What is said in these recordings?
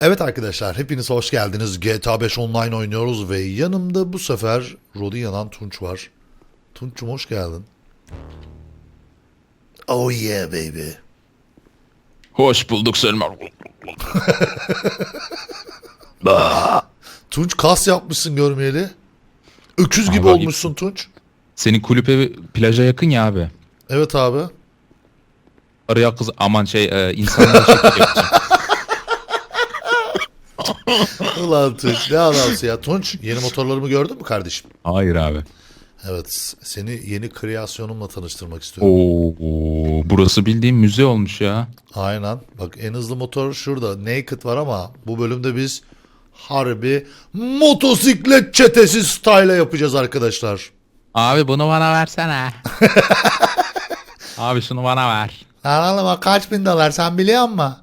Evet arkadaşlar hepiniz hoş geldiniz. GTA 5 Online oynuyoruz ve yanımda bu sefer Rodi yanan Tunç var. Tunç'um hoş geldin. Oh yeah baby. Hoş bulduk Selman. Tunç kas yapmışsın görmeyeli. Öküz gibi Vallahi- olmuşsun Tunç. Senin kulüp evi plaja yakın ya abi. Evet abi. Araya kız aman şey e, şekil yapacağım. Ulan Tunç ne adamsın ya. Tunç yeni motorlarımı gördün mü kardeşim? Hayır abi. Evet seni yeni kreasyonumla tanıştırmak istiyorum. Oo, burası bildiğim müze olmuş ya. Aynen. Bak en hızlı motor şurada. Naked var ama bu bölümde biz harbi motosiklet çetesi style yapacağız arkadaşlar. Abi bunu bana versene. abi şunu bana ver. Anladın mı? Kaç bin dolar sen biliyor musun?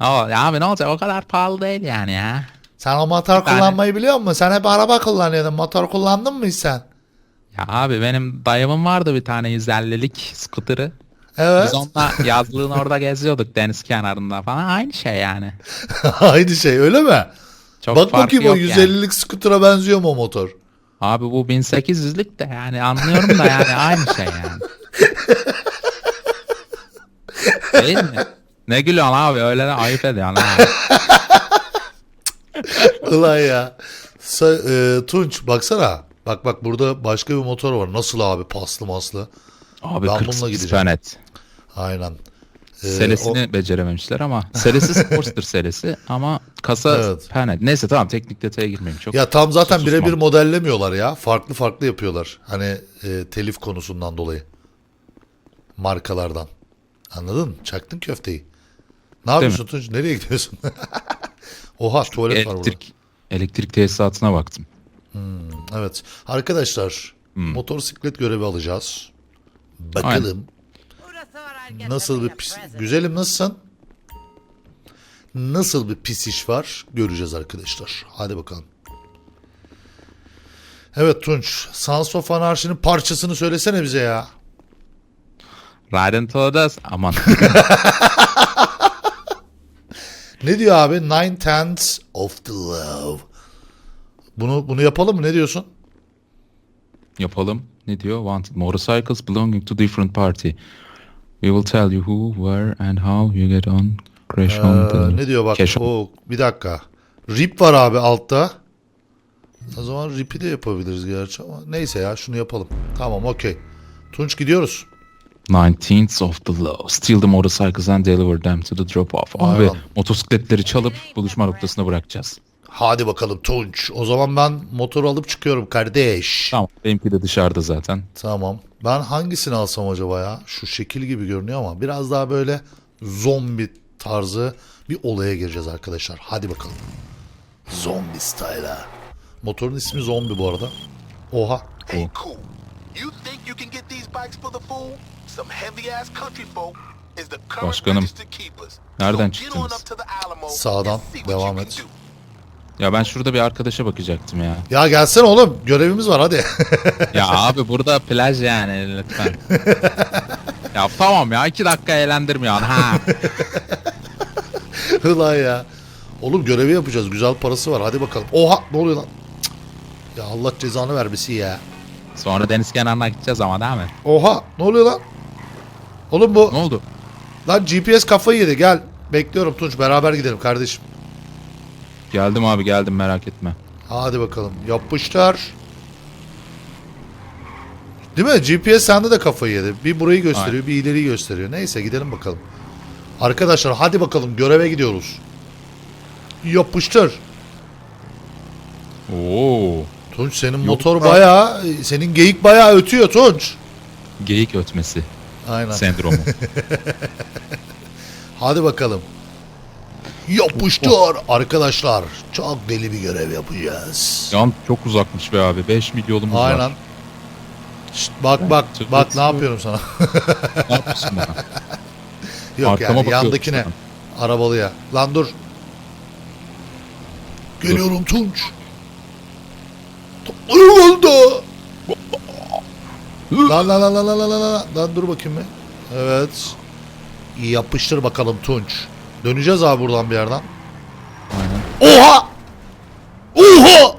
Ya abi ne olacak o kadar pahalı değil yani ya. Sen o motor tane. kullanmayı biliyor musun? Sen hep araba kullanıyordun. Motor kullandın mı hiç sen? Ya abi benim dayımın vardı bir tane 150'lik skuterı. Evet. Biz onunla yazlığın orada geziyorduk deniz kenarında falan. Aynı şey yani. Aynı şey öyle mi? Çok Bak farkı bakayım o yok yani. 150'lik skutura benziyor mu o motor? Abi bu 1800'lük de yani anlıyorum da yani aynı şey yani. Değil mi? Ne gülüyorsun abi öyle de ayıp ediyorsun ha. Ulan ya. Sa- e, Tunç baksana. Bak bak burada başka bir motor var. Nasıl abi paslı maslı. Abi Ben 48 bununla gideceğim. Aynen. Ee, Selesini becerememişler ama selesi Sportster selesi ama kasa Evet. planet. Neyse tamam teknik detaya girmeyeyim çok. Ya tam zaten susmam. birebir modellemiyorlar ya. Farklı farklı yapıyorlar. Hani e, telif konusundan dolayı. Markalardan. Anladın mı? Çaktın köfteyi. Ne yapıyorsun Tunç? Nereye gidiyorsun? Oha tuvalet var burada. elektrik elektrik tesisatına baktım. Evet. Arkadaşlar Hmm. motosiklet görevi alacağız. Bakalım nasıl bir pis... Güzelim nasılsın? Nasıl bir pis iş var göreceğiz arkadaşlar. Hadi bakalım. Evet Tunç. Sons of Anarchy'nin parçasını söylesene bize ya. Riding to the aman Ne diyor abi? Nine tenths of the love. Bunu bunu yapalım mı? Ne diyorsun? Yapalım. Ne diyor? Wanted motorcycles belonging to different party. We will tell you who, where and how you get on. Crash on the... Ee, ne diyor bak? Cash on. O bir dakika. Rip var abi altta. O zaman rip'i de yapabiliriz gerçi ama neyse ya şunu yapalım. Tamam okey. Tunç gidiyoruz. 19th of the law. Steal the motorcycles and deliver them to the drop off. Abi Aynen. motosikletleri çalıp buluşma noktasına bırakacağız. Hadi bakalım Tunç. O zaman ben motoru alıp çıkıyorum kardeş. Tamam. Benimki de dışarıda zaten. Tamam. Ben hangisini alsam acaba ya? Şu şekil gibi görünüyor ama biraz daha böyle zombi tarzı bir olaya gireceğiz arkadaşlar. Hadi bakalım. Zombi style'a. Motorun ismi zombi bu arada. Oha. Hey, cool. You think you can get these bikes for the fool? Some heavy ass country folk is the current Başkanım, nereden so get on çıktınız? up to the Alamo Sağdan, and see what devam you et. can do. Ya ben şurada bir arkadaşa bakacaktım ya. Ya gelsene oğlum. Görevimiz var hadi. Ya abi burada plaj yani lütfen. ya tamam ya iki dakika eğlendirmiyor ha. Ulan ya. Oğlum görevi yapacağız. Güzel parası var. Hadi bakalım. Oha ne oluyor lan? Cık. Ya Allah cezanı vermesi ya. Sonra deniz kenarına gideceğiz ama değil mi? Oha ne oluyor lan? Oğlum bu Ne oldu? lan GPS kafayı yedi. Gel. Bekliyorum Tunç. Beraber gidelim kardeşim. Geldim abi geldim merak etme. Hadi bakalım. Yapıştır. Değil mi? GPS sende de kafayı yedi. Bir burayı gösteriyor, bir ileriyi gösteriyor. Neyse gidelim bakalım. Arkadaşlar hadi bakalım göreve gidiyoruz. Yapıştır. Oo. Tunç senin motor bayağı, senin geyik bayağı ötüyor Tunç. Geyik ötmesi Aynen. sendromu. Hadi bakalım. Yapıştır arkadaşlar. Çok deli bir görev yapacağız. Yan çok uzakmış be abi. 5 milyonumuz Aynen. var. Şşt, bak bak Çok bak ne yapıyorum sana. Ne yapıyorsun bana? Yok Arkama yani bakıyorum yandakine. Arabalıya. Lan dur. Geliyorum Tunç. Oldu. Lan lan lan lan lan lan lan lan. Dur bakayım bir. Evet. Yapıştır bakalım Tunç. Döneceğiz abi buradan bir yerden. Aynen. Oha! Oha!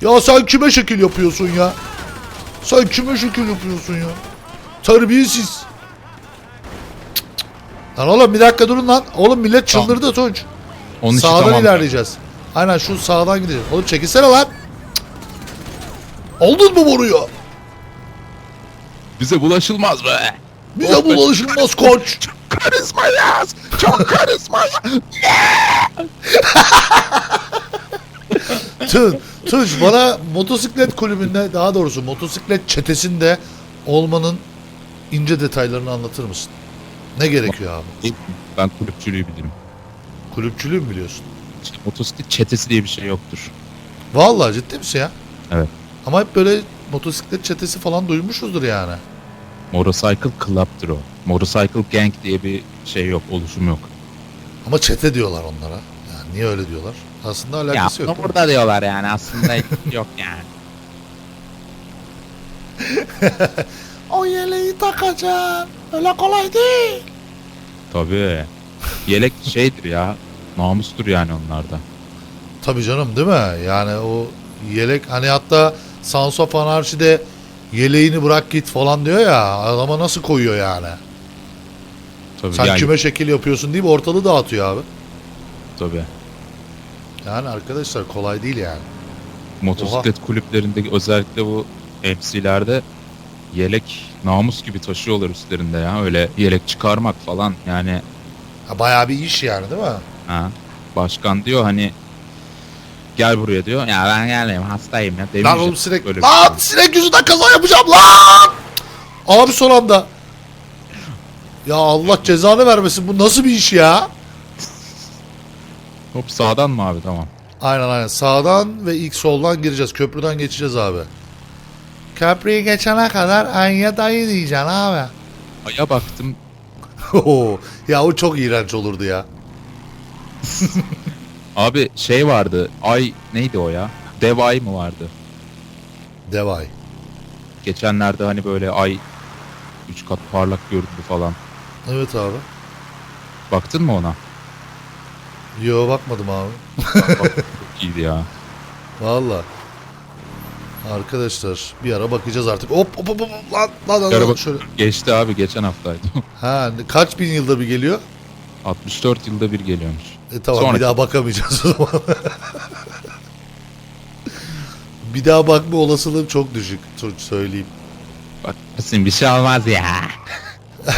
Ya sen kime şekil yapıyorsun ya? Sen kime şekil yapıyorsun ya? Terbiyesiz. Cık, cık. Lan oğlum bir dakika durun lan. Oğlum millet çıldırdı Tunç. Onun için Sağdan tamam. ilerleyeceğiz. Aynen şu sağdan gideceğiz. Oğlum çekilsene lan. Cık. Aldın mı boruyu? Bize bulaşılmaz be. Bize bulaşılmaz koç. Karizma yaz. Çok karizma Tun, Tunç bana motosiklet kulübünde daha doğrusu motosiklet çetesinde olmanın ince detaylarını anlatır mısın? Ne gerekiyor abi? Ben kulüpçülüğü bilirim. Kulüpçülüğü mü biliyorsun? İşte motosiklet çetesi diye bir şey yoktur. Vallahi ciddi misin ya? Evet. Ama hep böyle motosiklet çetesi falan duymuşuzdur yani. Motorcycle Club'dır o. Motorcycle Gang diye bir şey yok, oluşum yok. Ama çete diyorlar onlara. Yani niye öyle diyorlar? Aslında Ya alakası yok. değil mi? burada diyorlar yani aslında yok yani. O yeleği takacağım. Öyle kolay değil. Tabii. Yelek şeydir ya. Namustur yani onlarda. Tabii canım değil mi? Yani o yelek hani hatta Sons of Anarchy'de yeleğini bırak git falan diyor ya. Adama nasıl koyuyor yani? Tabii Sen yani, kime şekil yapıyorsun deyip ortalığı dağıtıyor abi. tabii. Yani arkadaşlar kolay değil yani. Motosiklet kulüplerinde özellikle bu MC'lerde yelek namus gibi taşıyorlar üstlerinde ya. Öyle yelek çıkarmak falan yani Ha, bayağı bir iş yani değil mi? ha. Başkan diyor hani gel buraya diyor. Ya ben gelmeyeyim hastayım ya. Lan demeyecek. oğlum sinek. Böyle Lan şey. sinek yüzünden kaza yapacağım lan. Abi son anda. Ya Allah cezanı vermesin. Bu nasıl bir iş ya? Hop sağdan mı abi tamam. Aynen aynen. Sağdan ve ilk soldan gireceğiz. Köprüden geçeceğiz abi. Köprüyü geçene kadar Anya dayı diyeceksin abi. Aya baktım ya o çok iğrenç olurdu ya. Abi şey vardı. Ay neydi o ya? Dev ay mı vardı? Devay. Geçenlerde hani böyle ay 3 kat parlak göründü falan. Evet abi. Baktın mı ona? Yo bakmadım abi. Çok iyiydi ya. Valla. Arkadaşlar bir ara bakacağız artık. Hop hop hop hop lan lan lan, Bir ara lan. bak- şöyle. Geçti abi geçen haftaydı. Ha kaç bin yılda bir geliyor? 64 yılda bir geliyormuş. E tamam Sonraki- bir daha bakamayacağız o zaman. bir daha bakma olasılığım çok düşük. Söyleyeyim. Bak kesin bir şey olmaz ya.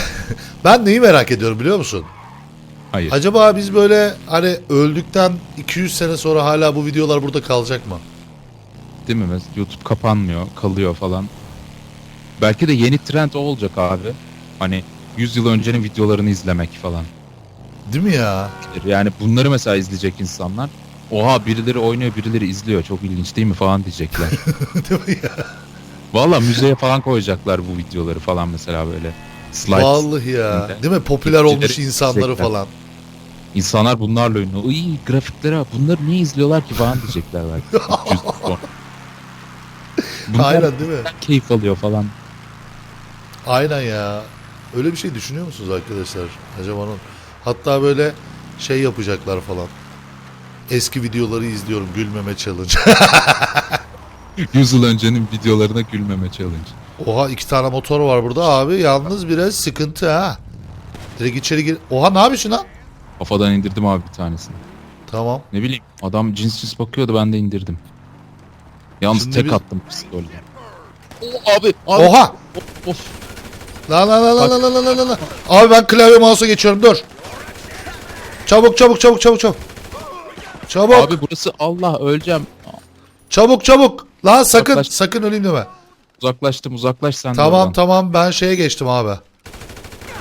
Ben neyi merak ediyorum biliyor musun? Hayır. Acaba biz böyle hani öldükten 200 sene sonra hala bu videolar burada kalacak mı? Değil mi? Mesela YouTube kapanmıyor, kalıyor falan. Belki de yeni trend o olacak abi. Hani 100 yıl öncenin videolarını izlemek falan. Değil mi ya? Yani bunları mesela izleyecek insanlar. Oha birileri oynuyor, birileri izliyor. Çok ilginç değil mi falan diyecekler. Değil mi ya? Valla müzeye falan koyacaklar bu videoları falan mesela böyle. Slides. Vallahi ya. Değil mi? Popüler olmuş insanları izleyecekler. falan. İnsanlar bunlarla ünlü. Iy grafiklere bak, bunları niye izliyorlar ki falan diyecekler belki. 300 yıl sonra. Bunlar Aynen değil mi? keyif alıyor falan. Aynen ya. Öyle bir şey düşünüyor musunuz arkadaşlar? Acaba onun hatta böyle şey yapacaklar falan. Eski videoları izliyorum gülmeme challenge. 100 yıl öncenin videolarına gülmeme challenge. Oha iki tane motor var burada abi. Yalnız biraz sıkıntı ha. Direkt içeri gir. Oha ne yapıyorsun lan? Kafadan indirdim abi bir tanesini. Tamam. Ne bileyim adam cins cins bakıyordu ben de indirdim. Yalnız Şimdi tek biz- attım pistolle. Oo, abi, abi. Oha! Of, of. La la la la la la la la la. Abi ben klavye mouse'a geçiyorum dur. Çabuk çabuk çabuk çabuk çabuk. Çabuk Abi burası Allah öleceğim. çabuk çabuk. Lan sakın Uzaklaş. sakın öleyim deme. Uzaklaştım uzaklaş sen de Tamam oradan. tamam ben şeye geçtim abi.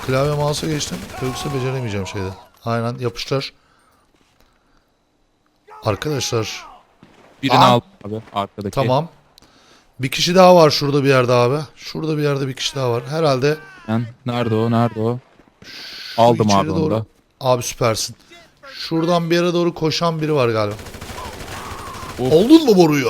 Klavye mouse'a geçtim. Yoksa beceremeyeceğim şeyde. Aynen yapıştır. Arkadaşlar Birini Aa. al abi arkadaki. tamam. Bir kişi daha var şurada bir yerde abi. Şurada bir yerde bir kişi daha var. Herhalde Ben, nerede o nerede o? Aldım abi onu da. Abi süpersin. Şuradan bir yere doğru koşan biri var galiba. Of. Oldun mu boruyu?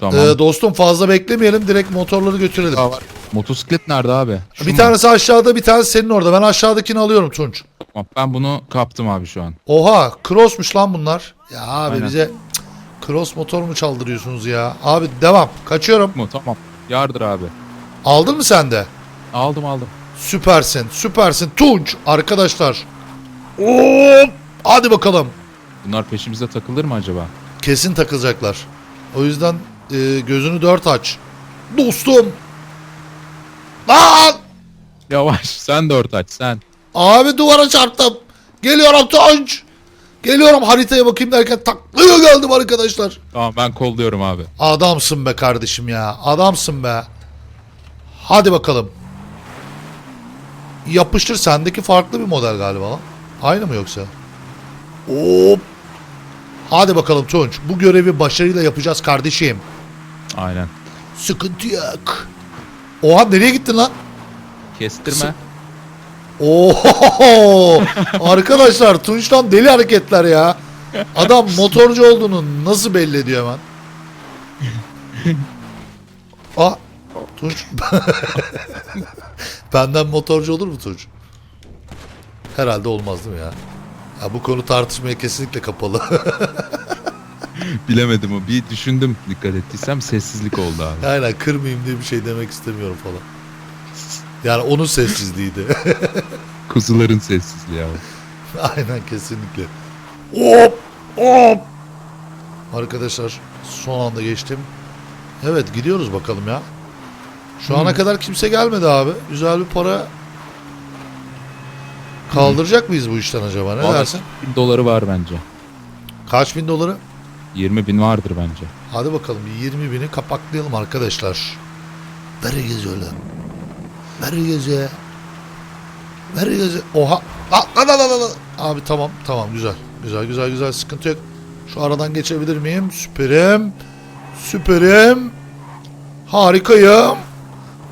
Tamam. Ee, dostum fazla beklemeyelim direkt motorları götürelim. Var. Motosiklet nerede abi? Şu bir mu? tanesi aşağıda bir tanesi senin orada. Ben aşağıdakini alıyorum Tunç. Tamam, Ben bunu kaptım abi şu an. Oha crossmuş lan bunlar. Ya abi Aynen. bize cık, cross motor mu çaldırıyorsunuz ya? Abi devam. Kaçıyorum. Mu tamam. Yardır abi. Aldın mı sen de? Aldım aldım. Süpersin. Süpersin. Tunç arkadaşlar. Hop! Hadi bakalım. Bunlar peşimize takılır mı acaba? Kesin takılacaklar. O yüzden e, gözünü dört aç. Dostum. Lan! Yavaş sen dört aç sen. Abi duvara çarptım. Geliyorum Tunç. Geliyorum haritaya bakayım derken taklaya geldim arkadaşlar. Tamam ben kolluyorum abi. Adamsın be kardeşim ya. Adamsın be. Hadi bakalım. Yapıştır sendeki farklı bir model galiba lan. Aynı mı yoksa? Hop. Hadi bakalım Tunç. Bu görevi başarıyla yapacağız kardeşim. Aynen. Sıkıntı yok. Oha nereye gittin lan? Kestirme. Oo! Arkadaşlar Tunç'tan deli hareketler ya. Adam motorcu olduğunu nasıl belli ediyor hemen? Aa, Tunç. Benden motorcu olur mu Tunç? Herhalde olmaz değil mi ya? ya bu konu tartışmaya kesinlikle kapalı. Bilemedim o. Bir düşündüm dikkat ettiysem sessizlik oldu abi. Aynen kırmayayım diye bir şey demek istemiyorum falan. Yani onun sessizliğiydi. Kuzuların sessizliği abi. Aynen kesinlikle. Hop hop. Arkadaşlar son anda geçtim. Evet gidiyoruz bakalım ya. Şu ana kadar kimse gelmedi abi. Güzel bir para kaldıracak mıyız bu işten acaba? Ne Vallahi dersin? bin doları var bence. Kaç bin doları? 20 bin vardır bence. Hadi bakalım bir 20 bini kapaklayalım arkadaşlar. Ver gezi öyle. Ver gezi. Ver gezi. Oha. La, la, la, la. Abi tamam tamam güzel. Güzel güzel güzel sıkıntı yok. Şu aradan geçebilir miyim? Süperim. Süperim. Harikayım.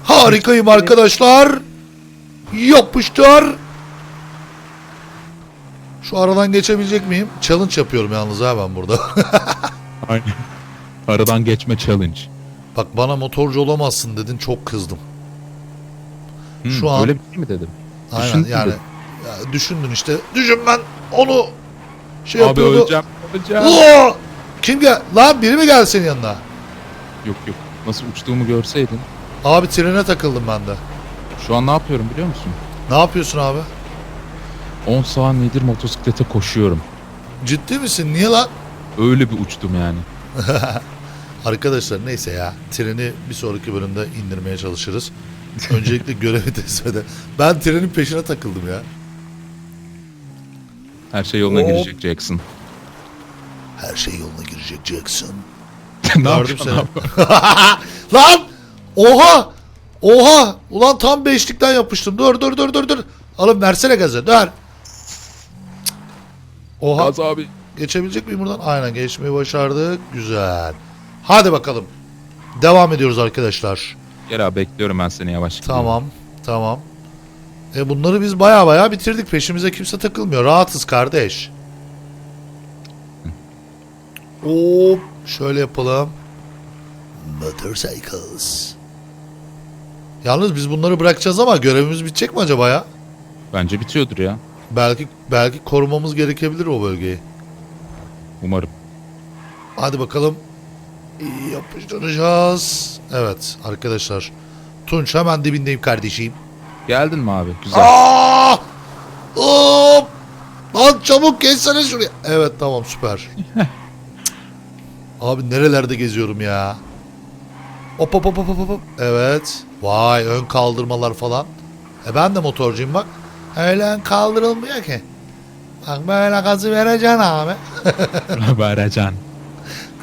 Harikayım arkadaşlar. Yapıştır. Şu aradan geçebilecek miyim? Challenge yapıyorum yalnız ha ben burada. Aynen. Aradan geçme challenge. Bak bana motorcu olamazsın dedin çok kızdım. Hmm, Şu an- Öyle bir şey mi dedim? Aynen Düşündün yani ya düşündün işte. Düşün ben onu şey Abi yapıyordu. öleceğim. Öleceğim. Oo! Kim gel? Lan biri mi geldi senin yanına? Yok yok. Nasıl uçtuğumu görseydin. Abi trene takıldım ben de. Şu an ne yapıyorum biliyor musun? Ne yapıyorsun abi? 10 saniyedir motosiklete koşuyorum. Ciddi misin? Niye lan? Öyle bir uçtum yani. Arkadaşlar neyse ya. Treni bir sonraki bölümde indirmeye çalışırız. Öncelikle görevi teslim Ben trenin peşine takıldım ya. Her şey yoluna Hop. girecek Jackson. Her şey yoluna girecek Jackson. ne Gördüm yapıyorsun seni. abi? Lan! Oha! Oha! Ulan tam beşlikten yapıştım. Dur dur dur dur dur. Oğlum versene gazı. Dur. Oha. Gaz abi. Geçebilecek miyim buradan? Aynen geçmeyi başardık. Güzel. Hadi bakalım. Devam ediyoruz arkadaşlar. Gel abi bekliyorum ben seni yavaş. Tamam. Tamam. E bunları biz baya baya bitirdik. Peşimize kimse takılmıyor. Rahatız kardeş. Hop. Şöyle yapalım. Motorcycles. Yalnız biz bunları bırakacağız ama görevimiz bitecek mi acaba ya? Bence bitiyordur ya. Belki belki korumamız gerekebilir o bölgeyi. Umarım. Hadi bakalım. İyi yapıştıracağız. Evet arkadaşlar. Tunç hemen dibindeyim kardeşim. Geldin mi abi? Güzel. Aa! Hop! Lan çabuk geçsene şuraya. Evet tamam süper. Abi nerelerde geziyorum ya. Hop hop hop hop hop. Evet. Vay ön kaldırmalar falan. E ben de motorcuyum bak. Öyle ön kaldırılmıyor ki. Bak böyle gazı vereceksin abi. Baracan.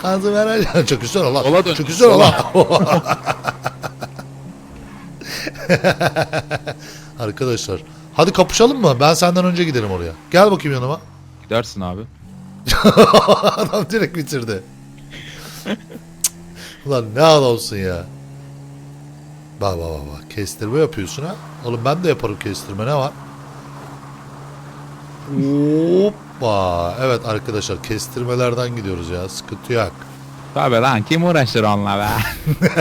Gazı vereceksin. Çok güzel olan. Sola dön. Çok güzel olan. Arkadaşlar. Hadi kapışalım mı? Ben senden önce giderim oraya. Gel bakayım yanıma. Gidersin abi. Adam direkt bitirdi. Ulan ne adamsın ya. Bak bak bak bak. Kestirme yapıyorsun ha. Oğlum ben de yaparım kestirme ne var? Hoppa. Evet arkadaşlar kestirmelerden gidiyoruz ya. Sıkıntı yok. Tabi lan kim uğraşır onunla be?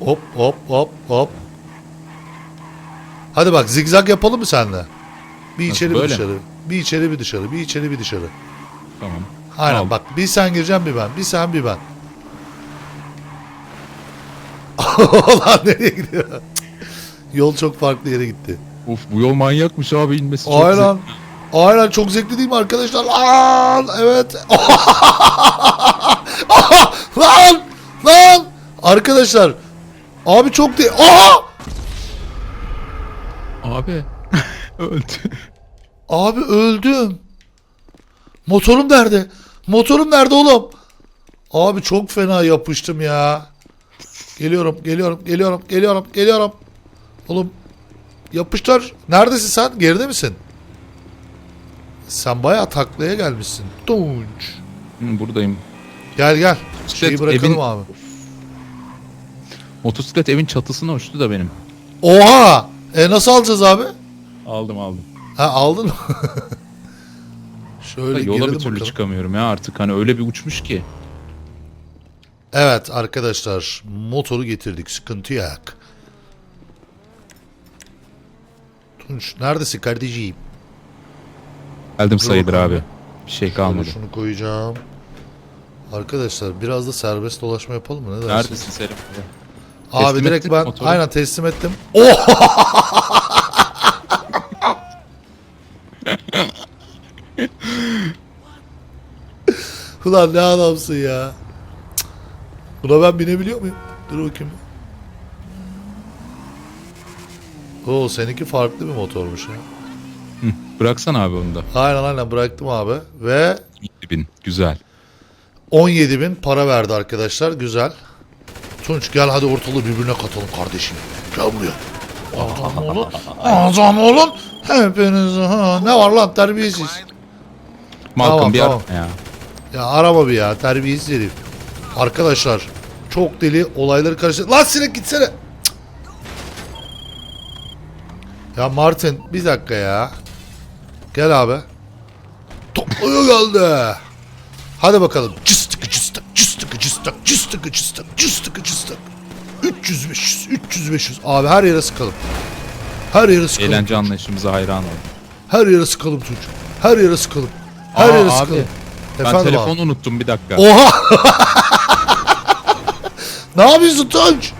Hop hop hop hop. Hadi bak zigzag yapalım mı senle? Bir Nasıl, içeri bir böyle mi? dışarı. Bir içeri bir dışarı. Bir içeri bir dışarı. Tamam. Aynen Al. bak bir sen gireceksin bir ben. Bir sen bir ben. Lan nereye gidiyor? Yol çok farklı yere gitti. Uf bu yol manyakmış abi inmesi çok Aynen. zevkli. Aynen çok zevkli değil mi arkadaşlar? Lan evet. lan lan arkadaşlar. Abi çok değil. Aha! Abi öldü. Abi öldüm. Motorum nerede? Motorum nerede oğlum? Abi çok fena yapıştım ya. Geliyorum, geliyorum, geliyorum, geliyorum, geliyorum. Oğlum yapıştır. Neredesin sen? Geride misin? Sen bayağı taklaya gelmişsin. Tunç. Hı, buradayım. Gel gel. Şeyi bırakalım evin- abi. Motosiklet evin çatısına uçtu da benim. Oha! E nasıl alacağız abi? Aldım aldım. Ha aldın mı? Şöyle yola bir türlü bakalım. çıkamıyorum ya artık hani öyle bir uçmuş ki. Evet arkadaşlar motoru getirdik sıkıntı yok. Tunç neredesin kardeşim? Geldim Dur sayılır bakalım abi. Bir şey Şöyle kalmadı. şunu koyacağım. Arkadaşlar biraz da serbest dolaşma yapalım mı? Ne dersin? Neredesin Selim? Abi Teslim direkt ben motoru. aynen teslim ettim. Oh! Ulan ne adamsın ya. Cık. Buna ben binebiliyor muyum? Dur bakayım. Oo seninki farklı bir motormuş ya. Bıraksana abi onu da. Aynen aynen bıraktım abi. Ve 7000. Güzel. 17 bin para verdi arkadaşlar. Güzel. Tunç gel hadi ortalığı birbirine katalım kardeşim. Gel buraya. Adam olun. Adam olun. Hepiniz. Ha, ne var lan terbiyesiz. Malcolm Tamam, bir tamam. ya. Ya arama bir ya terbiyesiz herif. Arkadaşlar çok deli olayları karıştı. Lan sinek gitsene. Cık. Ya Martin bir dakika ya. Gel abi. Toplaya geldi. Hadi bakalım. Cıstıkı cıstık, cıstıkı cıstık, cıstıkı cıstık, cıstıkı cıstık. 300 500, 300 500. Abi her yere sıkalım. Her yere sıkalım. Eğlence anlayışımıza hayran oldum. Her yere sıkalım Tunç. Her yere sıkalım. Her Aa, yere abi, sıkalım. Ben Efendim abi? telefonu unuttum bir dakika. Oha! ne yapıyorsun Tunç?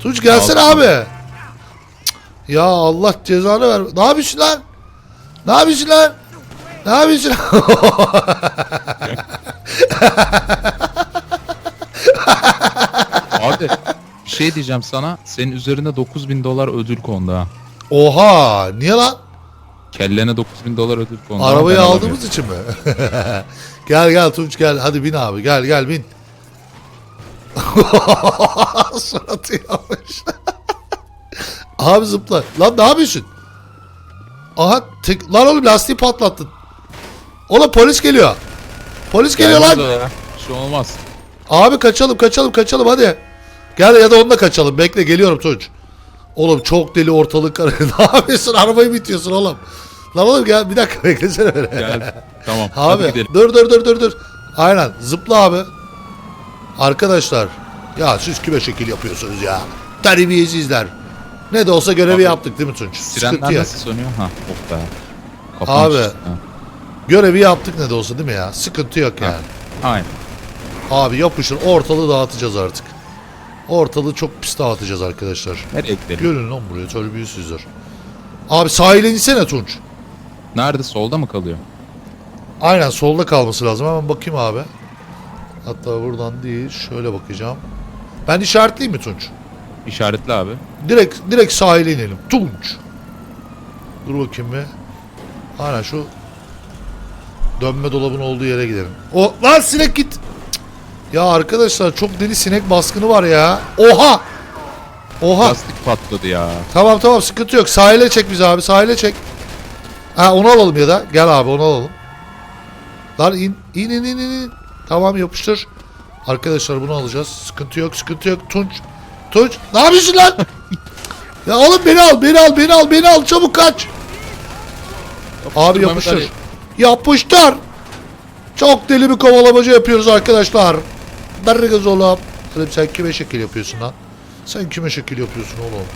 Tunç gelsene Aldım. abi. Ya Allah cezanı ver. Ne yapıyorsun lan? Ne yapıyorsun lan? Ne yapıyorsun? Abi bir şey diyeceğim sana. Senin üzerine 9000 dolar ödül kondu ha. Oha! Niye lan? Kellene 9000 dolar ödül kondu. ama Arabayı ben aldığımız için mi? gel gel Tunç gel. Hadi bin abi. Gel gel bin. Suratı yanmış. abi zıpla. Lan ne yapıyorsun? Aha tek... lan oğlum lastiği patlattın. Oğlum polis geliyor. Polis geliyor Gelmez lan. o ya. Bir şey olmaz. Abi kaçalım kaçalım kaçalım hadi. Gel ya da onunla kaçalım. Bekle geliyorum Tunç. Oğlum çok deli ortalık karı. ne yapıyorsun? Arabayı bitiyorsun oğlum. Lan oğlum gel bir dakika beklesene beni. Gel. tamam. Hadi Abi gidelim. dur dur dur dur dur. Aynen zıpla abi. Arkadaşlar ya siz kime şekil yapıyorsunuz ya? Terbiyesizler. Ne de olsa görevi Abi, yaptık değil mi Tunç? Sirenler yok. nasıl sönüyor? Ha. Oh be. Abi. Kapanmış. Ha. Görevi yaptık ne de olsa değil mi ya? Sıkıntı yok yani. Aynen. Abi yapışır ortalığı dağıtacağız artık. Ortalığı çok pis dağıtacağız arkadaşlar. Nereye gidelim? Görün lan buraya terbiyesizler. Abi sahile insene Tunç. Nerede? Solda mı kalıyor? Aynen solda kalması lazım. Hemen bakayım abi. Hatta buradan değil. Şöyle bakacağım. Ben işaretleyeyim mi Tunç? İşaretli abi. Direkt direkt sahile inelim. Tunç. Dur bakayım bir. Aynen şu dönme dolabın olduğu yere gidelim. O lan sinek git. Ya arkadaşlar çok deli sinek baskını var ya. Oha. Oha. Lastik patladı ya. Tamam tamam sıkıntı yok. Sahile çek bizi abi. Sahile çek. Ha onu alalım ya da. Gel abi onu alalım. Lan in in in in in. Tamam yapıştır. Arkadaşlar bunu alacağız. Sıkıntı yok sıkıntı yok. Tunç. Tunç. Ne yapıyorsun lan? ya oğlum beni al beni al beni al beni al çabuk kaç. Abi Mehmet yapıştır. Yapıştır. Çok deli bir kovalamacı yapıyoruz arkadaşlar. Dargız oğlum. Oğlum sen kime şekil yapıyorsun lan? Sen kime şekil yapıyorsun oğlum?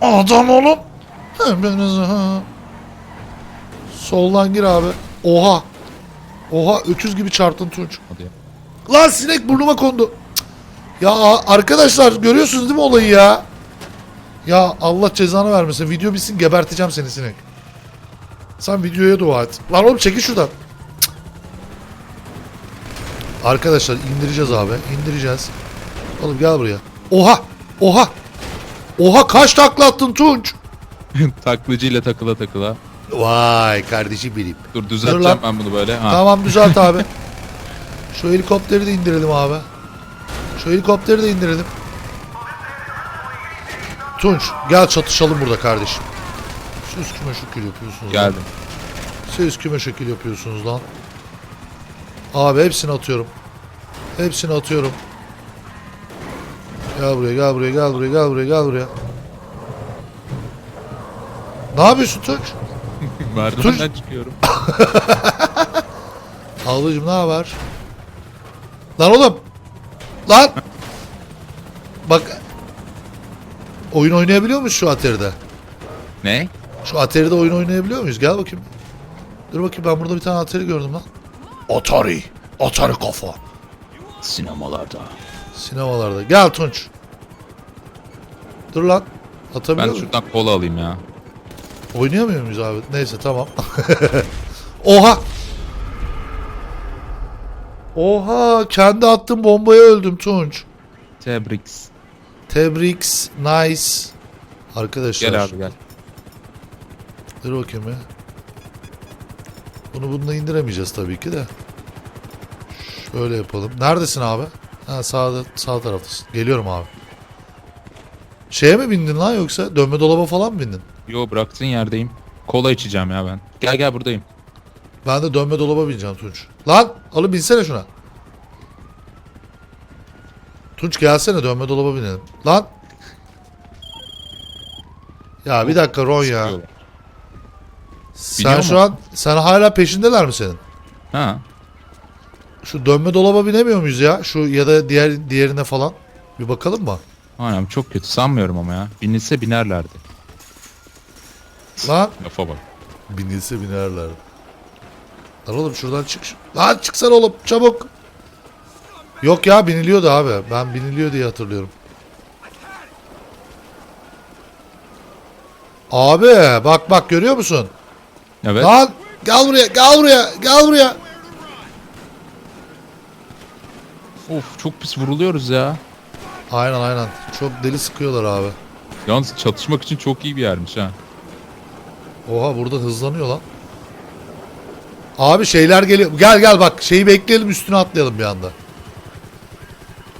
Adam oğlum. Soldan gir abi. Oha. Oha öküz gibi çarptın Tunç. Hadi ya. Lan sinek burnuma kondu. Cık. Ya arkadaşlar görüyorsunuz değil mi olayı ya? Ya Allah cezanı vermesin. Video bitsin geberteceğim seni sinek. Sen videoya dua et. Lan oğlum çekil şuradan. Arkadaşlar indireceğiz abi. indireceğiz. Oğlum gel buraya. Oha! Oha! Oha kaç takla attın Tunç? Taklacıyla takıla takıla. Vay kardeşim benim. Dur Dur düzelteceğim ben bunu böyle. Ha. Tamam düzelt abi. Şu helikopteri de indirelim abi. Şu helikopteri de indirelim. Tunç gel çatışalım burada kardeşim. Siz kime şekil yapıyorsunuz lan? Geldim. Siz kime şekil yapıyorsunuz lan? Abi hepsini atıyorum. Hepsini atıyorum. Gel buraya gel buraya gel buraya gel buraya gel buraya. Ne yapıyorsun Tunç? Merdivenden çıkıyorum. Ablacım ne haber? Lan oğlum. Lan. Bak. Oyun oynayabiliyor muyuz şu Atari'de? ne? Şu Atari'de oyun oynayabiliyor muyuz? Gel bakayım. Dur bakayım ben burada bir tane Atari gördüm lan. Atari. Atari kafa. Sinemalarda. Sinemalarda. Gel Tunç. Dur lan. Atabiliyor Ben muyum? şuradan kola alayım ya. Oynayamıyor muyuz abi? Neyse tamam. Oha. Oha kendi attığım bombaya öldüm Tunç. Tebrix. Tebrix, nice. Arkadaşlar. Gel abi gel. Dur bakayım ya. Bunu bununla indiremeyeceğiz tabii ki de. Şöyle yapalım. Neredesin abi? Ha sağda sağ taraftasın. Geliyorum abi. Şeye mi bindin lan yoksa dönme dolaba falan mı bindin? Yo bıraktığın yerdeyim. Kola içeceğim ya ben. Gel gel buradayım. Ben de dönme dolaba bineceğim Tunç. Lan oğlum binsene şuna. Tunç gelsene dönme dolaba binelim. Lan. Ya bir dakika Ron ya. Sıkıyorlar. Sen şu mu? an sen hala peşindeler mi senin? Ha. Şu dönme dolaba binemiyor muyuz ya? Şu ya da diğer diğerine falan. Bir bakalım mı? Aynen çok kötü sanmıyorum ama ya. Binilse binerlerdi. Lan Lafa bak. binilse binerler. Lan oğlum şuradan çık. Lan çıksana oğlum çabuk. Yok ya biniliyordu abi. Ben biniliyor diye hatırlıyorum. Abi bak bak görüyor musun? Evet. Lan gel buraya gel buraya gel buraya. Of çok pis vuruluyoruz ya. Aynen aynen. Çok deli sıkıyorlar abi. Yalnız çatışmak için çok iyi bir yermiş ha. Oha burada hızlanıyor lan. Abi şeyler geliyor. Gel gel bak şeyi bekleyelim üstüne atlayalım bir anda.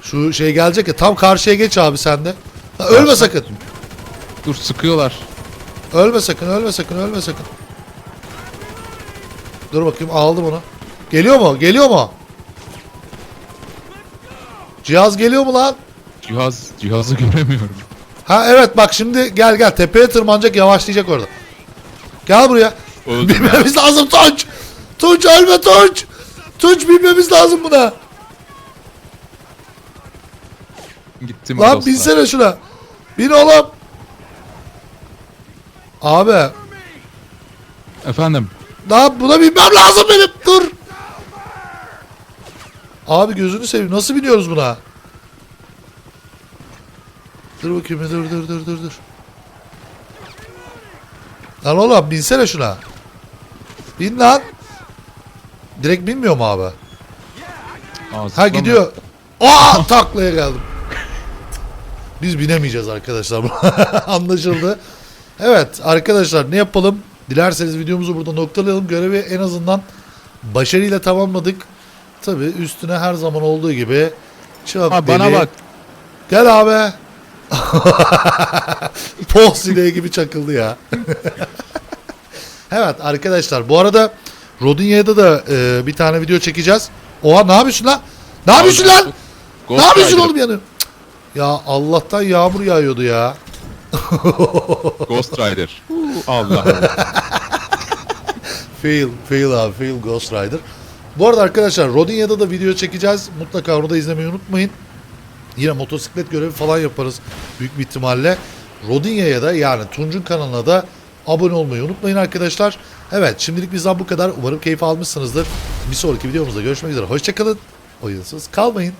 Şu şey gelecek ya tam karşıya geç abi sen de. Ha, ölme sakın. Dur sıkıyorlar. Ölme sakın ölme sakın ölme sakın. Dur bakayım aldım onu. Geliyor mu? Geliyor mu? Cihaz geliyor mu lan? Cihaz cihazı göremiyorum. Ha evet bak şimdi gel gel tepeye tırmanacak yavaşlayacak orada. Gel buraya. Binmemiz lazım Tunç. Tunç ölme Tunç. Tunç binmemiz lazım buna. Gittim Lan dostlar. binsene şuna. Bin oğlum. Abi. Efendim. Lan buna binmem lazım benim. Dur. Abi gözünü seveyim. Nasıl biniyoruz buna? Dur bakayım. Dur dur dur dur dur. Lan oğlum binsene şuna. Bin lan. Direkt binmiyor mu abi? Aa, Ha gidiyor. Aa taklaya geldim. Biz binemeyeceğiz arkadaşlar. Anlaşıldı. Evet arkadaşlar ne yapalım? Dilerseniz videomuzu burada noktalayalım. Görevi en azından başarıyla tamamladık. Tabi üstüne her zaman olduğu gibi çok Ha, bana deli- bak. Gel abi. Pol sineği gibi çakıldı ya. evet arkadaşlar bu arada Rodinya'da da e, bir tane video çekeceğiz. Oha ne yapıyorsun lan? Ne yapıyorsun lan? Ne yapıyorsun oğlum yanı? Cık. Ya Allah'tan yağmur yağıyordu ya. Ghost Rider. Allah Allah. Fail, fail abi, fail Ghost Rider. Bu arada arkadaşlar Rodinya'da da video çekeceğiz. Mutlaka onu da izlemeyi unutmayın. Yine motosiklet görevi falan yaparız büyük bir ihtimalle. Rodinya'ya da yani Tunç'un kanalına da abone olmayı unutmayın arkadaşlar. Evet şimdilik bizden bu kadar. Umarım keyif almışsınızdır. Bir sonraki videomuzda görüşmek üzere. Hoşçakalın. Oyunsuz kalmayın.